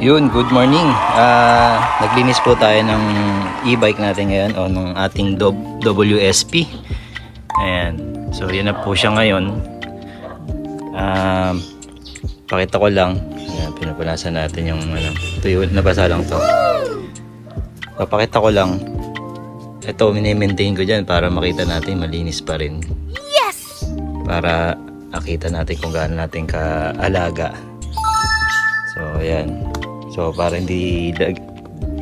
Yun, good morning. Ah, naglinis po tayo ng e-bike natin ngayon o ng ating WSP. Ayan. So, yun na po siya ngayon. Um, pakita ko lang. Ayan, pinupunasan natin yung ano. Ito yun, nabasa lang to. Papakita ko lang. Ito, mini-maintain ko dyan para makita natin malinis pa rin. Yes! Para makita natin kung gaano natin kaalaga. So, ayan. So, para hindi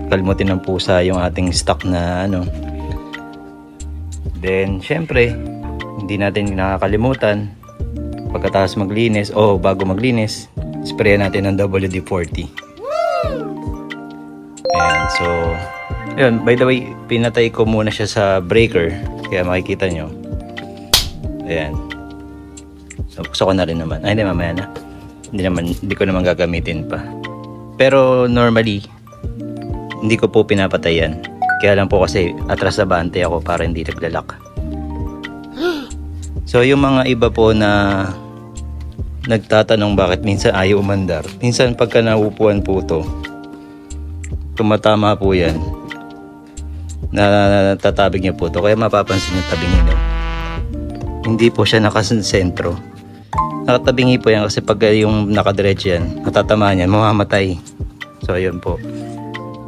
kalmutin ng pusa yung ating stock na ano. Then, syempre, hindi natin nakakalimutan pagkatapos maglinis o bago maglinis, spray natin ng WD-40. Ayan, so, yun, by the way, pinatay ko muna siya sa breaker, kaya makikita nyo. Ayan. So, gusto ko na rin naman. Ay, hindi, mamaya na. Hindi naman, hindi ko naman gagamitin pa. Pero normally, hindi ko po pinapatayan. Kaya lang po kasi atras sa bante ako para hindi naglalak. So yung mga iba po na nagtatanong bakit minsan ayaw umandar. Minsan pagka naupuan po to, tumatama po yan. Na tatabig niya po to. Kaya mapapansin yung tabing niyo. Hindi po siya nakasentro. Nakatabingi po yan kasi pag yung nakadiretso yan, natatamaan yan, mamamatay. So, ayun po.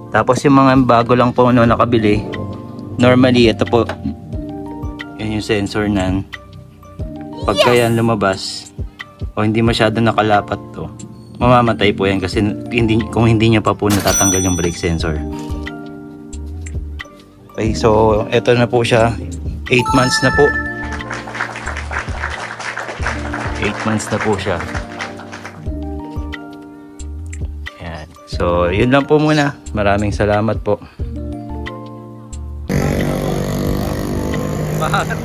Tapos yung mga bago lang po no, nakabili, normally, ito po, yun yung sensor nan. Pagka yan lumabas, o hindi masyado nakalapat to, mamamatay po yan kasi hindi, kung hindi niya pa po natatanggal yung brake sensor. Okay, so, ito na po siya. 8 months na po. 8 months na po siya. Yan. So, yun lang po muna. Maraming salamat po. Bakit?